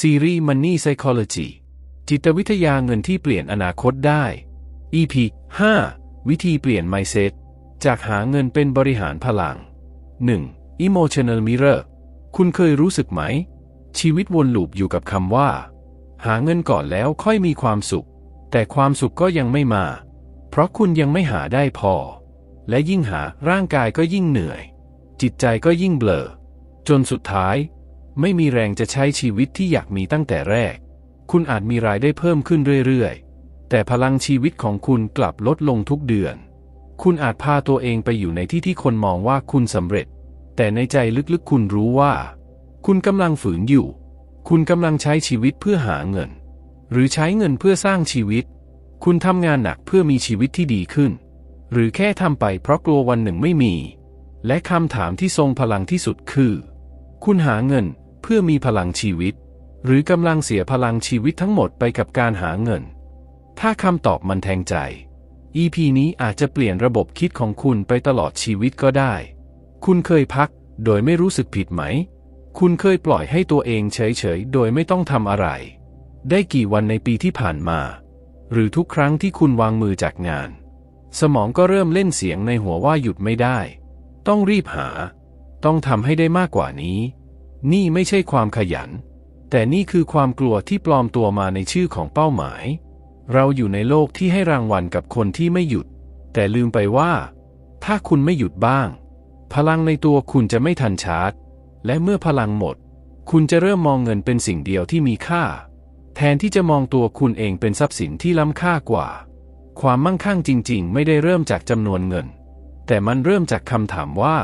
ซีรีส์ Money Psychology จิตวิทยาเงินที่เปลี่ยนอนาคตได้ EP 5 วิธีเปลี่ยน mindset จากหาเงินเป็นบริหารพลัง 1. Emotional Mirror คุณเคยรู้สึกไหม ชีวิตวนลูปอยู่กับคำว่า หาเงินก่อนแล้วค่อยมีความสุข แต่ความสุขก็ยังไม่มา เพราะคุณยังไม่หาได้พอ และยิ่งหาร่างกายก็ยิ่งเหนื่อย จิตใจก็ยิ่งเบลอ จนสุดท้าย ไม่มีแรงจะใช้ชีวิตที่อยากมีตั้งแต่แรก คุณอาจมีรายได้เพิ่มขึ้นเรื่อยๆ แต่พลังชีวิตของคุณกลับลดลงทุกเดือน คุณอาจพาตัวเองไปอยู่ในที่ที่คนมองว่าคุณสำเร็จ แต่ในใจลึกๆคุณรู้ว่า คุณกำลังฝืนอยู่ คุณกำลังใช้ชีวิตเพื่อหาเงิน หรือใช้เงินเพื่อสร้างชีวิต คุณทำงานหนักเพื่อมีชีวิตที่ดีขึ้น หรือแค่ทำไปเพราะกลัววันหนึ่งไม่มี และคำถามที่ทรงพลังที่สุดคือ คุณหาเงิน พื่อมีพลังชีวิต หรือกำลังเสียพลังชีวิตทั้งหมดไปกับการหาเงิน ถ้าคำตอบมันแทงใจ EP นี้อาจจะเปลี่ยนระบบคิดของคุณไปตลอดชีวิตก็ได้ คุณเคยพักโดยไม่รู้สึกผิดไหม คุณเคยปล่อยให้ตัวเองเฉยๆ โดยไม่ต้องทำอะไร ได้กี่วันในปีที่ผ่านมา หรือทุกครั้งที่คุณวางมือจากงาน สมองก็เริ่มเล่นเสียงในหัวว่าหยุดไม่ได้ ต้องรีบหา ต้องทำให้ได้มากกว่านี้ นี่ไม่ใช่ความขยัน แต่นี่คือความกลัวที่ปลอมตัวมาในชื่อของเป้าหมาย เราอยู่ในโลกที่ให้รางวัลกับคนที่ไม่หยุด แต่ลืมไปว่า ถ้าคุณไม่หยุดบ้าง พลังในตัวคุณจะไม่ทันชาร์จ และเมื่อพลังหมด คุณจะเริ่มมองเงินเป็นสิ่งเดียวที่มีค่า แทนที่จะมองตัวคุณเองเป็นทรัพย์สินที่ล้ำค่ากว่า ความมั่งคั่งจริง ๆ ไม่ได้เริ่มจากจำนวนเงิน แต่มันเริ่มจากคำถามว่า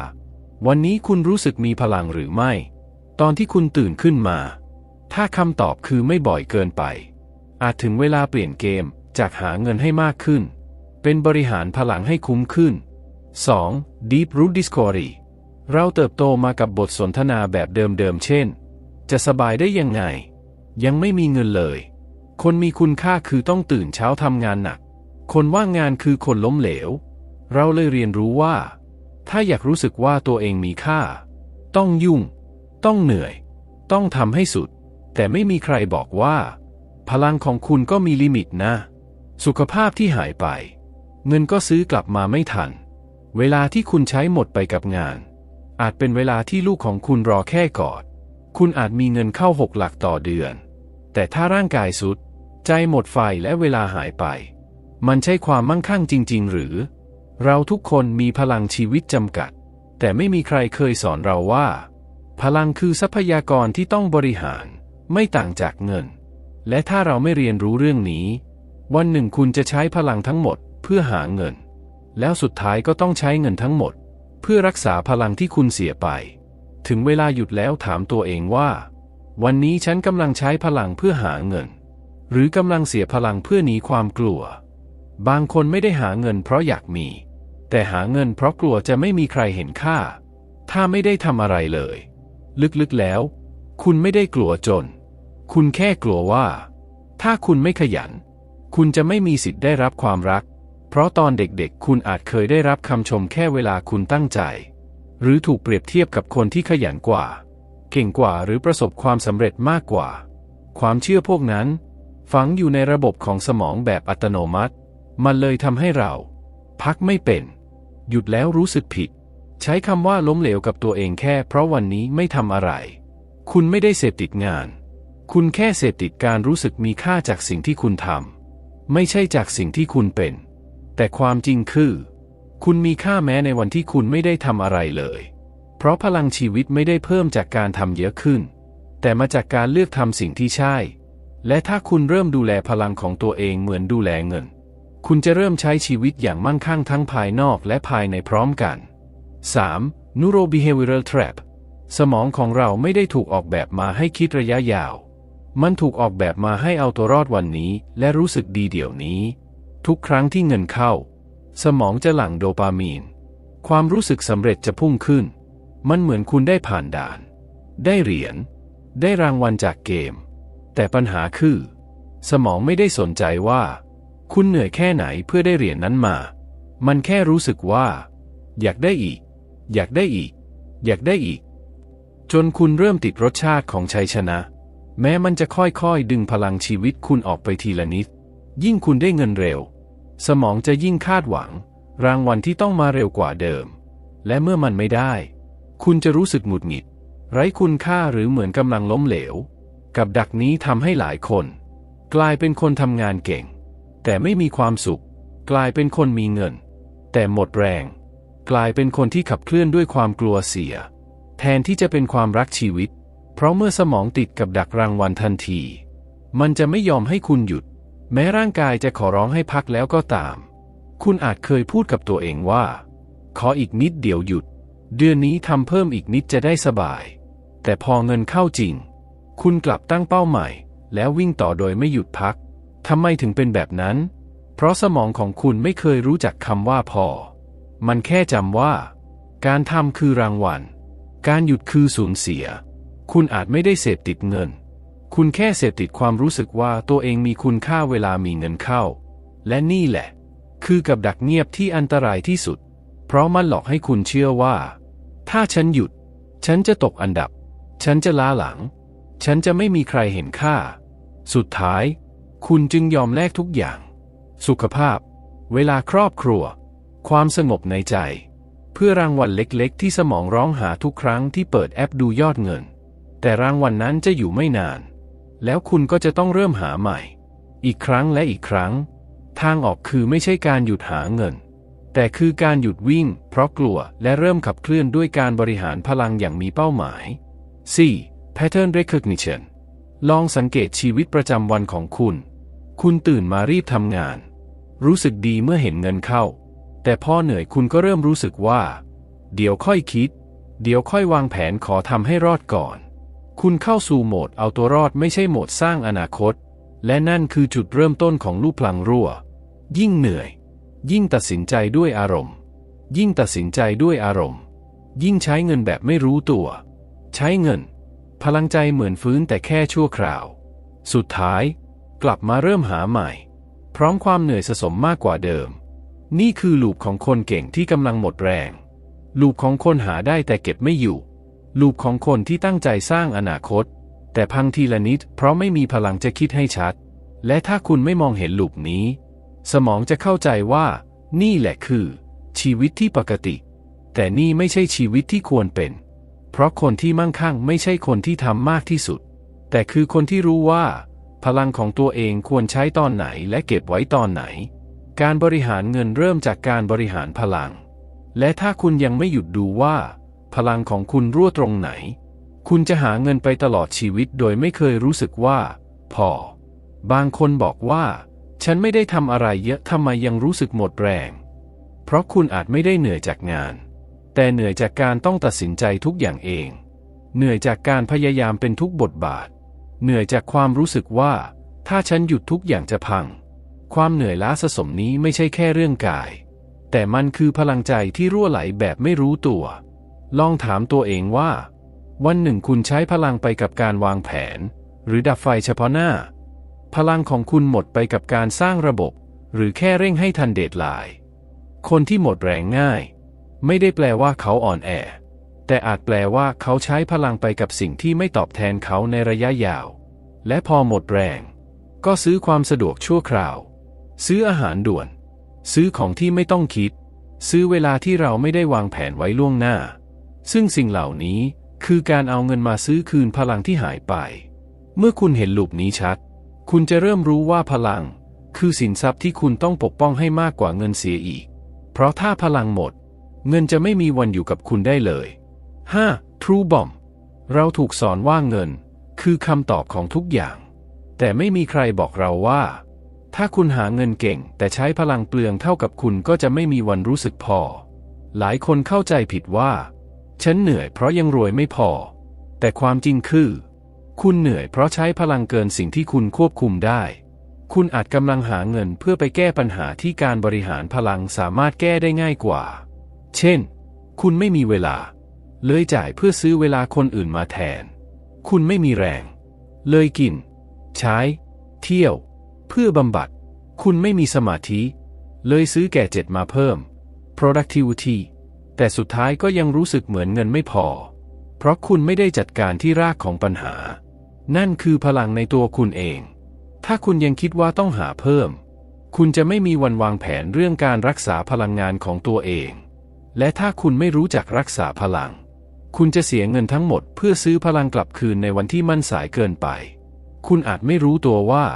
วันนี้คุณรู้สึกมีพลังหรือไม่ ตอนที่คุณตื่นขึ้นมา ถ้าคำตอบคือไม่บ่อยเกินไป อาจถึงเวลาเปลี่ยนเกมจากหาเงินให้มากขึ้น เป็นบริหารพลังให้คุ้มขึ้น 2. Deep Root Discovery เราเติบโตมากับบทสนทนาแบบเดิมๆเช่น จะสบายได้ยังไง ยังไม่มีเงินเลย คนมีคุณค่าคือต้องตื่นเช้าทำงานหนัก คนว่างงานคือคนล้มเหลว เราเลยเรียนรู้ว่า ถ้าอยากรู้สึกว่าตัวเองมีค่า ต้องยุ่ง ต้องเหนื่อย ต้องทำให้สุด แต่ไม่มีใครบอกว่า พลังของคุณก็มีลิมิตนะ สุขภาพที่หายไป เงินก็ซื้อกลับมาไม่ทัน เวลาที่คุณใช้หมดไปกับงาน อาจเป็นเวลาที่ลูกของคุณรอแค่กอด คุณอาจมีเงินเข้าหกหลักต่อเดือน แต่ถ้าร่างกายสุด ใจหมดไฟและเวลาหายไป มันใช่ความมั่งคั่งจริง ๆ หรือ เราทุกคนมีพลังชีวิตจำกัด แต่ไม่มีใครเคยสอนเราว่า พลังคือทรัพยากรที่ต้องบริหาร ไม่ต่างจากเงิน และถ้าเราไม่เรียนรู้เรื่องนี้ วันหนึ่งคุณจะใช้พลังทั้งหมดเพื่อหาเงิน แล้วสุดท้ายก็ต้องใช้เงินทั้งหมด เพื่อรักษาพลังที่คุณเสียไป ถึงเวลาหยุดแล้วถามตัวเองว่า วันนี้ฉันกำลังใช้พลังเพื่อหาเงิน หรือกำลังเสียพลังเพื่อหนีความกลัว บางคนไม่ได้หาเงินเพราะอยากมี แต่หาเงินเพราะกลัวจะไม่มีใครเห็นค่า ถ้าไม่ได้ทำอะไรเลย ลึกๆแล้ว คุณไม่ได้กลัวจน คุณแค่กลัวว่า ถ้าคุณไม่ขยัน คุณจะไม่มีสิทธิ์ได้รับความรัก เพราะตอนเด็กๆ คุณอาจเคยได้รับคำชมแค่เวลาคุณตั้งใจ หรือถูกเปรียบเทียบกับคนที่ขยันกว่า เก่งกว่าหรือประสบความสำเร็จมากกว่า ความเชื่อพวกนั้น ฝังอยู่ในระบบของสมองแบบอัตโนมัติ มันเลยทำให้เรา พักไม่เป็น หยุดแล้วรู้สึกผิด ใช้คำว่าล้มเหลวกับตัวเองแค่ เพราะวันนี้ไม่ทำอะไร คุณไม่ได้เสพติดงาน คุณแค่เสพติดการรู้สึกมีค่าจากสิ่งที่คุณทำไม่ใช่จากสิ่งที่คุณเป็น แต่ความจริงคือ คุณมีค่าแม้ในวันที่คุณไม่ได้ทำอะไรเลย เพราะพลังชีวิตไม่ได้เพิ่มจากการทำเยอะขึ้น แต่มาจากการเลือกทำสิ่งที่ใช่ และถ้าคุณเริ่มดูแลพลังของตัวเองเหมือนดูแลเงิน คุณจะเริ่มใช้ชีวิตอย่างมั่งคั่งทั้งภายนอกและภายในพร้อมกัน 3. Neurobehavioral Trap สมองของเราไม่ได้ถูกออกแบบมาให้คิดระยะยาว มันถูกออกแบบมาให้เอาตัวรอดวันนี้ และรู้สึกดีเดี๋ยวนี้ ทุกครั้งที่เงินเข้า สมองจะหลั่งโดปามีน ความรู้สึกสำเร็จจะพุ่งขึ้น มันเหมือนคุณได้ผ่านด่าน ได้เหรียญ ได้รางวัลจากเกม แต่ปัญหาคือ สมองไม่ได้สนใจว่า คุณเหนื่อยแค่ไหนเพื่อได้เหรียญนั้นมา มันแค่รู้สึกว่า อยากได้อีก อยากได้อีก อยากได้อีก จนคุณเริ่มติดรสชาติของชัยชนะ แม้มันจะค่อยๆ ดึงพลังชีวิตคุณออกไปทีละนิด ยิ่งคุณได้เงินเร็ว สมองจะยิ่งคาดหวัง รางวัลที่ต้องมาเร็วกว่าเดิม และเมื่อมันไม่ได้ คุณจะรู้สึกหงุดหงิด ไร้คุณค่าหรือเหมือนกำลังล้มเหลว กับดักนี้ทำให้หลายคน กลายเป็นคนทำงานเก่ง แต่ไม่มีความสุข กลายเป็นคนมีเงิน แต่หมดแรง กลายเป็นคนที่ขับเคลื่อนด้วยความกลัวเสีย แทนที่จะเป็นความรักชีวิต เพราะเมื่อสมองติดกับดักรางวัลทันที มันจะไม่ยอมให้คุณหยุด แม้ร่างกายจะขอร้องให้พักแล้วก็ตาม คุณอาจเคยพูดกับตัวเองว่า ขออีกนิดเดี๋ยวหยุด เดือนนี้ทำเพิ่มอีกนิดจะได้สบาย แต่พอเงินเข้าจริง คุณกลับตั้งเป้าใหม่ แล้ววิ่งต่อโดยไม่หยุดพักทำไมถึงเป็นแบบนั้น เพราะสมองของคุณไม่เคยรู้จักคำว่าพอ มันแค่จำว่า การทำคือรางวัล การหยุดคือสูญเสีย คุณอาจไม่ได้เสพติดเงิน คุณแค่เสพติดความรู้สึกว่าตัวเองมีคุณค่าเวลามีเงินเข้า และนี่แหละ คือกับดักเงียบที่อันตรายที่สุด เพราะมันหลอกให้คุณเชื่อว่า ถ้าฉันหยุด ฉันจะตกอันดับ ฉันจะล้าหลัง ฉันจะไม่มีใครเห็นค่า สุดท้าย คุณจึงยอมแลกทุกอย่าง สุขภาพ เวลาครอบครัว ความสงบในใจ เพื่อรางวัลเล็กๆ ที่สมองร้องหาทุกครั้งที่เปิดแอปดูยอดเงิน แต่รางวัลนนั้นจะอยู่ไม่นาน แล้วคุณก็จะต้องเริ่มหาใหม่ อีกครั้งและอีกครั้ง ทางออกคือไม่ใช่การหยุดหาเงิน แต่คือการหยุดวิ่ง เพราะกลัวและเริ่มขับเคลื่อนด้วยการบริหารพลังอย่างมีเป้าหมาย 4. Pattern Recognition ลองสังเกตชีวิตประจำวันของคุณ คุณตื่นมารีบทำงาน รู้สึกดีเมื่อเห็นเงินเข้า แต่พอเหนื่อยคุณก็เริ่มรู้สึกว่า เดี๋ยวค่อยคิด เดี๋ยวค่อยวางแผนขอทำให้รอดก่อน คุณเข้าสู่โหมดเอาตัวรอดไม่ใช่โหมดสร้างอนาคต และนั่นคือจุดเริ่มต้นของลูกพลังรั่ว ยิ่งเหนื่อย ยิ่งตัดสินใจด้วยอารมณ์ ยิ่งตัดสินใจด้วยอารมณ์ ยิ่งใช้เงินแบบไม่รู้ตัว ใช้เงิน พลังใจเหมือนฟื้นแต่แค่ชั่วคราว สุดท้าย กลับมาเริ่มหาใหม่ พร้อมความเหนื่อยสะสมมากกว่าเดิม นี่คือลูปของคนเก่งที่กำลังหมดแรง ลูปของคนหาได้แต่เก็บไม่อยู่ ลูปของคนที่ตั้งใจสร้างอนาคต แต่พังทีละนิดเพราะไม่มีพลังจะคิดให้ชัด และถ้าคุณไม่มองเห็นลูปนี้ สมองจะเข้าใจว่า นี่แหละคือ ชีวิตที่ปกติ แต่นี่ไม่ใช่ชีวิตที่ควรเป็น เพราะคนที่มั่งคั่งไม่ใช่คนที่ทำมากที่สุด แต่คือคนที่รู้ว่า พลังของตัวเองควรใช้ตอนไหนและเก็บไว้ตอนไหน การบริหารเงินเริ่มจากการบริหารพลัง และถ้าคุณยังไม่หยุดดูว่า พลังของคุณรั่วตรงไหน คุณจะหาเงินไปตลอดชีวิตโดยไม่เคยรู้สึกว่า พอ บางคนบอกว่า ฉันไม่ได้ทำอะไรเยอะทำไมยังรู้สึกหมดแรง เพราะคุณอาจไม่ได้เหนื่อยจากงาน แต่เหนื่อยจากการต้องตัดสินใจทุกอย่างเอง เหนื่อยจากการพยายามเป็นทุกบทบาท เหนื่อยจากความรู้สึกว่า ถ้าฉันหยุดทุกอย่างจะพัง ความเหนื่อยล้าสะสมนี้ไม่ใช่แค่เรื่องกาย แต่มันคือพลังใจที่รั่วไหลแบบไม่รู้ตัว ลองถามตัวเองว่า วันหนึ่งคุณใช้พลังไปกับการวางแผน หรือดับไฟเฉพาะหน้า พลังของคุณหมดไปกับการสร้างระบบ หรือแค่เร่งให้ทันเดทไลน์คนที่หมดแรงง่าย ไม่ได้แปลว่าเขาอ่อนแอ แต่อาจแปลว่าเขาใช้พลังไปกับสิ่งที่ไม่ตอบแทนเขาในระยะยาว และพอหมดแรง ก็ซื้อความสะดวกชั่วคราว ซื้ออาหารด่วน ซื้อของที่ไม่ต้องคิด ซื้อเวลาที่เราไม่ได้วางแผนไว้ล่วงหน้า ซึ่งสิ่งเหล่านี้คือการเอาเงินมาซื้อคืนพลังที่หายไป เมื่อคุณเห็นลูปนี้ชัด คุณจะเริ่มรู้ว่าพลัง คือสินทรัพย์ที่คุณต้องปกป้องให้มากกว่าเงินเสียอีก เพราะถ้าพลังหมด เงินจะไม่มีวันอยู่กับคุณได้เลย 5. True Bomb เราถูกสอนว่าเงิน คือคำตอบของทุกอย่าง แต่ไม่มีใครบอกเราว่า ถ้าคุณหาเงินเก่ง แต่ใช้พลังเปลืองเท่ากับคุณก็จะไม่มีวันรู้สึกพอ หลายคนเข้าใจผิดว่า ฉันเหนื่อยเพราะยังรวยไม่พอ แต่ความจริงคือ คุณเหนื่อยเพราะใช้พลังเกินสิ่งที่คุณควบคุมได้ คุณอาจกำลังหาเงินเพื่อไปแก้ปัญหาที่การบริหารพลังสามารถแก้ได้ง่ายกว่า เช่น คุณไม่มีเวลา เลยจ่ายเพื่อซื้อเวลาคนอื่นมาแทน คุณไม่มีแรง เลยกิน ใช้ เที่ยว เพื่อบำบัด คุณไม่มีสมาธิ เลยซื้อแก่เจ็ดมาเพิ่ม productivity แต่สุดท้ายก็ยังรู้สึกเหมือนเงินไม่พอ เพราะคุณไม่ได้จัดการที่รากของปัญหา นั่นคือพลังในตัวคุณเอง ถ้าคุณยังคิดว่าต้องหาเพิ่ม คุณจะไม่มีวันวางแผนเรื่องการรักษาพลังงานของตัวเอง และถ้าคุณไม่รู้จักรักษาพลัง คุณจะเสียเงินทั้งหมดเพื่อซื้อพลังกลับคืนในวันที่มันสายเกินไป คุณอาจไม่รู้ตัวว่า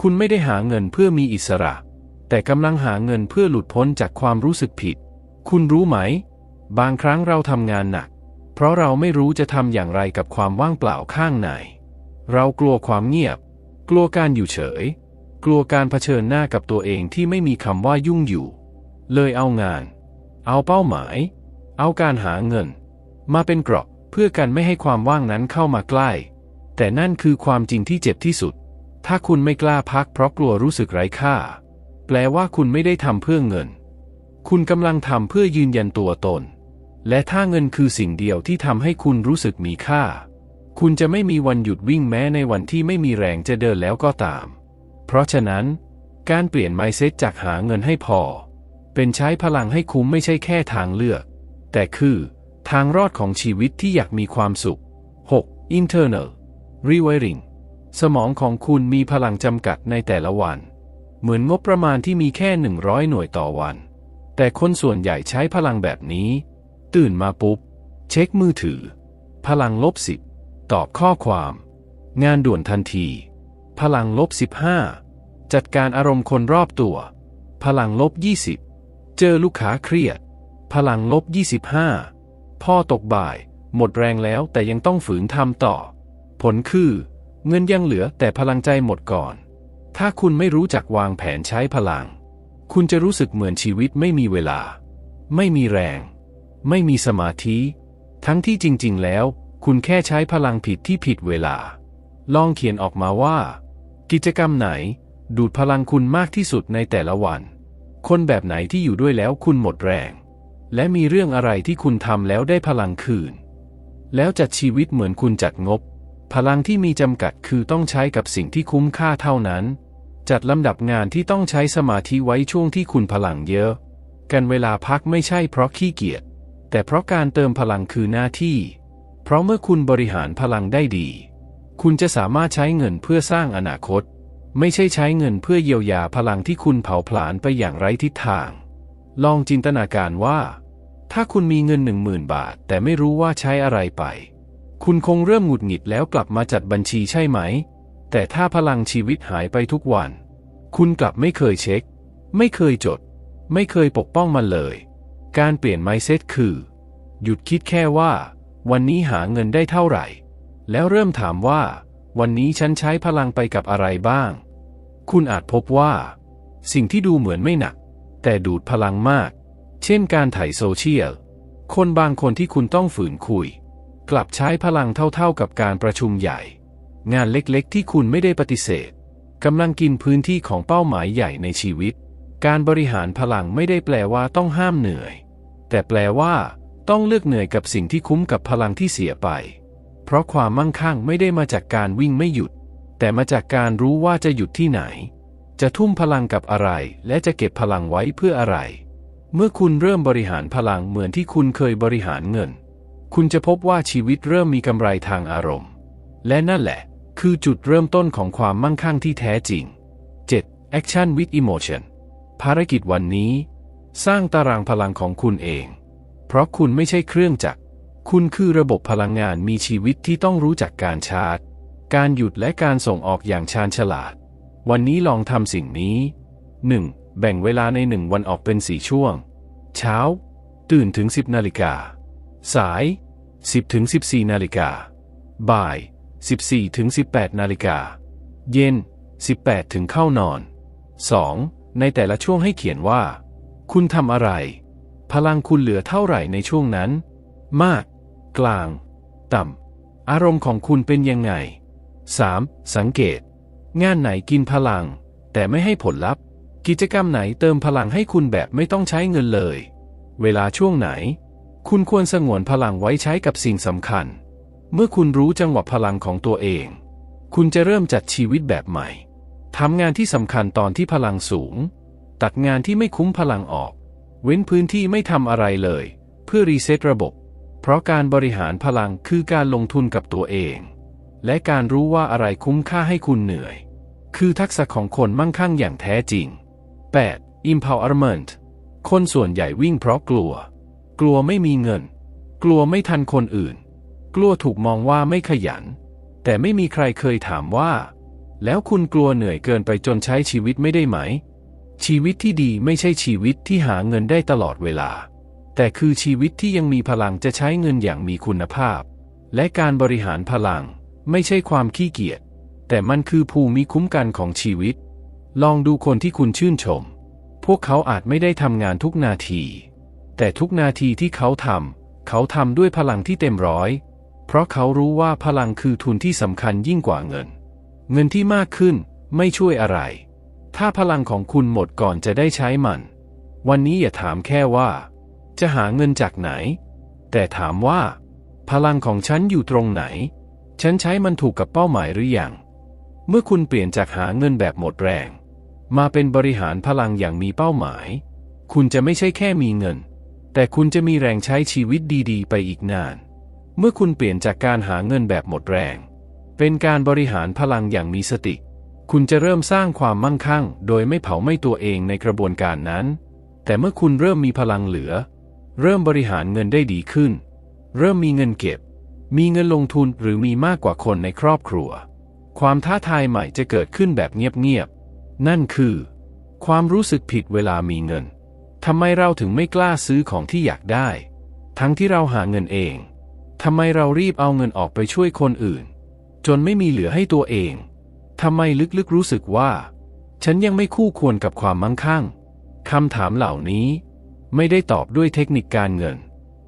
คุณไม่ได้หาเงินเพื่อมีอิสระ แต่กำลังหาเงินเพื่อหลุดพ้นจากความรู้สึกผิด คุณรู้ไหม บางครั้งเราทำงานหนัก เพราะเราไม่รู้จะทำอย่างไรกับความว่างเปล่าข้างใน เรากลัวความเงียบ กลัวการอยู่เฉย กลัวการเผชิญหน้ากับตัวเองที่ไม่มีคำว่ายุ่งอยู่ เลยเอางาน เอาเป้าหมาย เอาการหาเงิน มาเป็นเกราะเพื่อกันไม่ให้ความว่างนั้นเข้ามาใกล้ แต่นั่นคือความจริงที่เจ็บที่สุด ถ้าคุณไม่กล้าพักเพราะกลัวรู้สึกไร้ค่า แปลว่าคุณไม่ได้ทำเพื่อเงิน คุณกำลังทำเพื่อยืนยันตัวตน และถ้าเงินคือสิ่งเดียวที่ทำให้คุณรู้สึกมีค่า คุณจะไม่มีวันหยุดวิ่งแม้ในวันที่ไม่มีแรงจะเดินแล้วก็ตาม เพราะฉะนั้น การเปลี่ยนไมเซ็ตจากหาเงินให้พอ เป็นใช้พลังให้คุ้มไม่ใช่แค่ทางเลือก แต่คือ ทางรอดของชีวิตที่อยากมีความสุข 6. internal rewiring สมองของคุณมีพลังจำกัดในแต่ละวัน เหมือนงบประมาณที่มีแค่ 100 หน่วยต่อวัน แต่คนส่วนใหญ่ใช้พลังแบบนี้ ตื่นมาปุ๊บ เช็คมือถือ พลังลบสิบตอบข้อความ งานด่วนทันที พลังลบสิบห้าจัดการอารมณ์คนรอบตัว พลังลบยี่สิบเจอลูกค้าเครียด พลังลบยี่สิบห้าพ่อตกบ่าย หมดแรงแล้วแต่ยังต้องฝืนทำต่อ ผลคือ เงินยังเหลือแต่พลังใจหมดก่อน ถ้าคุณไม่รู้จักวางแผนใช้พลัง คุณจะรู้สึกเหมือนชีวิตไม่มีเวลา ไม่มีแรง ไม่มีสมาธิ ทั้งที่จริง ๆ แล้ว คุณแค่ใช้พลังผิดที่ผิดเวลา ลองเขียนออกมาว่า กิจกรรมไหน ดูดพลังคุณมากที่สุดในแต่ละวัน คนแบบไหนที่อยู่ด้วยแล้วคุณหมดแรง และมีเรื่องอะไรที่คุณทำแล้วได้พลังคืน แล้วจัดชีวิตเหมือนคุณจัดงบ พลังที่มีจำกัดคือต้องใช้กับสิ่งที่คุ้มค่าเท่านั้น จัดลำดับงานที่ต้องใช้สมาธิไว้ช่วงที่คุณพลังเยอะ กันเวลาพักไม่ใช่เพราะขี้เกียจ แต่เพราะการเติมพลังคือหน้าที่ เพราะเมื่อคุณบริหารพลังได้ดี คุณจะสามารถใช้เงินเพื่อสร้างอนาคต ไม่ใช่ใช้เงินเพื่อเยียวยาพลังที่คุณเผาผลาญไปอย่างไร้ทิศทาง ลองจินตนาการว่า ถ้าคุณมีเงินหนึ่งหมื่นบาท แต่ไม่รู้ว่าใช้อะไรไป คุณคงเริ่มหงุดหงิดแล้วกลับมาจัดบัญชีใช่ไหม แต่ถ้าพลังชีวิตหายไปทุกวัน คุณกลับไม่เคยเช็ค ไม่เคยจด ไม่เคยปกป้องมันเลย การเปลี่ยนไมเซ็ตคือ หยุดคิดแค่ว่า วันนี้หาเงินได้เท่าไหร่ แล้วเริ่มถามว่า วันนี้ฉันใช้พลังไปกับอะไรบ้าง คุณอาจพบว่า สิ่งที่ดูเหมือนไม่หนัก แต่ดูดพลังมาก เช่นการถ่ายโซเชียล คนบางคนที่คุณต้องฝืนคุย กลับใช้พลังเท่าๆกับการประชุมใหญ่ งานเล็กๆ ที่คุณไม่ได้ปฏิเสธกำลังกินพื้นที่ของเป้าหมายใหญ่ในชีวิต การบริหารพลังไม่ได้แปลว่าต้องห้ามเหนื่อย แต่แปลว่าต้องเลือกเหนื่อยกับสิ่งที่คุ้มกับพลังที่เสียไป เพราะความมั่งคั่งไม่ได้มาจากการวิ่งไม่หยุด แต่มาจากการรู้ว่าจะหยุดที่ไหน จะทุ่มพลังกับอะไร และจะเก็บพลังไว้เพื่ออะไร เมื่อคุณเริ่มบริหารพลังเหมือนที่คุณเคยบริหารเงิน คุณจะพบว่าชีวิตเริ่มมีกำไรทางอารมณ์ และนั่นแหละ คือจุดเริ่มต้นของความมั่งคั่งที่แท้จริง 7. Action with Emotion ภารกิจวันนี้ สร้างตารางพลังของคุณเอง เพราะคุณไม่ใช่เครื่องจักร คุณคือระบบพลังงานมีชีวิตที่ต้องรู้จักการชาร์จ การหยุดและการส่งออกอย่างชาญฉลาด วันนี้ลองทำสิ่งนี้ 1. แบ่งเวลาในหนึ่งวันออกเป็นสี่ช่วง เช้า ตื่นถึง 10นาฬิกา สาย 10ถึง14 นาฬิกา บ่าย 14ถึง18 นาฬิกา เย็น 18 ถึงเข้านอน 2. ในแต่ละช่วงให้เขียนว่า คุณทำอะไร พลังคุณเหลือเท่าไหร่ในช่วงนั้น มาก กลาง ต่ำ อารมณ์ของคุณเป็นยังไง 3. สังเกต งานไหนกินพลัง แต่ไม่ให้ผลลัพธ์ กิจกรรมไหนเติมพลังให้คุณแบบไม่ต้องใช้เงินเลย เวลาช่วงไหน คุณควรสงวนพลังไว้ใช้กับสิ่งสำคัญ เมื่อคุณรู้จังหวะพลังของตัวเอง คุณจะเริ่มจัดชีวิตแบบใหม่ ทำงานที่สำคัญตอนที่พลังสูง ตัดงานที่ไม่คุ้มพลังออก เว้นพื้นที่ไม่ทำอะไรเลย เพื่อรีเซ็ตระบบ เพราะการบริหารพลังคือการลงทุนกับตัวเอง และการรู้ว่าอะไรคุ้มค่าให้คุณเหนื่อย คือทักษะของคนมั่งคั่งอย่างแท้จริง 8. empowerment คนส่วนใหญ่วิ่งเพราะกลัว กลัวไม่มีเงิน กลัวไม่ทันคนอื่น กลัวถูกมองว่าไม่ขยัน แต่ไม่มีใครเคยถามว่า แล้วคุณกลัวเหนื่อยเกินไปจนใช้ชีวิตไม่ได้ไหม ชีวิตที่ดีไม่ใช่ชีวิตที่หาเงินได้ตลอดเวลา แต่คือชีวิตที่ยังมีพลังจะใช้เงินอย่างมีคุณภาพ และการบริหารพลัง ไม่ใช่ความขี้เกียจ แต่มันคือภูมิคุ้มกันของชีวิต ลองดูคนที่คุณชื่นชม พวกเขาอาจไม่ได้ทำงานทุกนาที แต่ทุกนาทีที่เขาทำเขาทำด้วยพลังที่เต็มร้อย เพราะเขารู้ว่าพลังคือทุนที่สำคัญยิ่งกว่าเงิน เงินที่มากขึ้นไม่ช่วยอะไร ถ้าพลังของคุณหมดก่อนจะได้ใช้มัน วันนี้อย่าถามแค่ว่า จะหาเงินจากไหน แต่ถามว่า พลังของฉันอยู่ตรงไหน ฉันใช้มันถูกกับเป้าหมายหรือยัง เมื่อคุณเปลี่ยนจากหาเงินแบบหมดแรง มาเป็นบริหารพลังอย่างมีเป้าหมาย คุณจะไม่ใช่แค่มีเงิน แต่คุณจะมีแรงใช้ชีวิตดีๆ ไปอีกนาน เมื่อคุณเปลี่ยนจากการหาเงินแบบหมดแรง เป็นการบริหารพลังอย่างมีสติ คุณจะเริ่มสร้างความมั่งคั่ง โดยไม่เผาไม้ตัวเองในกระบวนการนั้น แต่เมื่อคุณเริ่มมีพลังเหลือ เริ่มบริหารเงินได้ดีขึ้น เริ่มมีเงินเก็บ มีเงินลงทุนหรือมีมากกว่าคนในครอบครัว ความท้าทายใหม่จะเกิดขึ้นแบบเงียบๆ นั่นคือ ความรู้สึกผิดเวลามีเงิน ทำไมเราถึงไม่กล้าซื้อของที่อยากได้ ทั้งที่เราหาเงินเอง ทำไมเรารีบเอาเงินออกไปช่วยคนอื่น จนไม่มีเหลือให้ตัวเอง ทำไมลึกๆรู้สึกว่า ฉันยังไม่คู่ควรกับความมั่งคั่งคำถามเหล่านี้ ไม่ได้ตอบด้วยเทคนิคการเงิน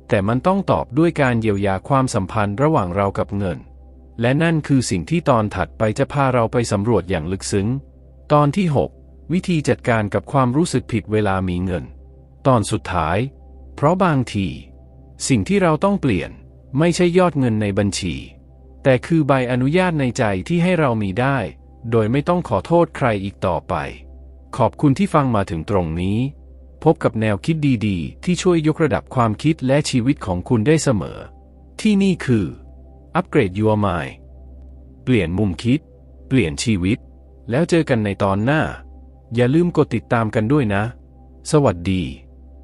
แต่มันต้องตอบด้วยการเยียวยาความสัมพันธ์ระหว่างเรากับเงิน และนั่นคือสิ่งที่ตอนถัดไปจะพาเราไปสำรวจอย่างลึกซึ้ง ตอนที่ 6 วิธีจัดการกับความรู้สึกผิดเวลามีเงิน ตอนสุดท้าย เพราะบางที สิ่งที่เราต้องเปลี่ยนไม่ใช่ยอดเงินในบัญชี แต่คือใบอนุญาตในใจที่ให้เรามีได้ โดยไม่ต้องขอโทษใครอีกต่อไป ขอบคุณที่ฟังมาถึงตรงนี้ พบกับแนวคิดดีๆ ที่ช่วยยกระดับความคิดและชีวิตของคุณได้เสมอ ที่นี่คือ Upgrade Your Mind เปลี่ยนมุมคิด เปลี่ยนชีวิต แล้วเจอกันในตอนหน้า อย่าลืมกดติดตามกันด้วยนะ สวัสดี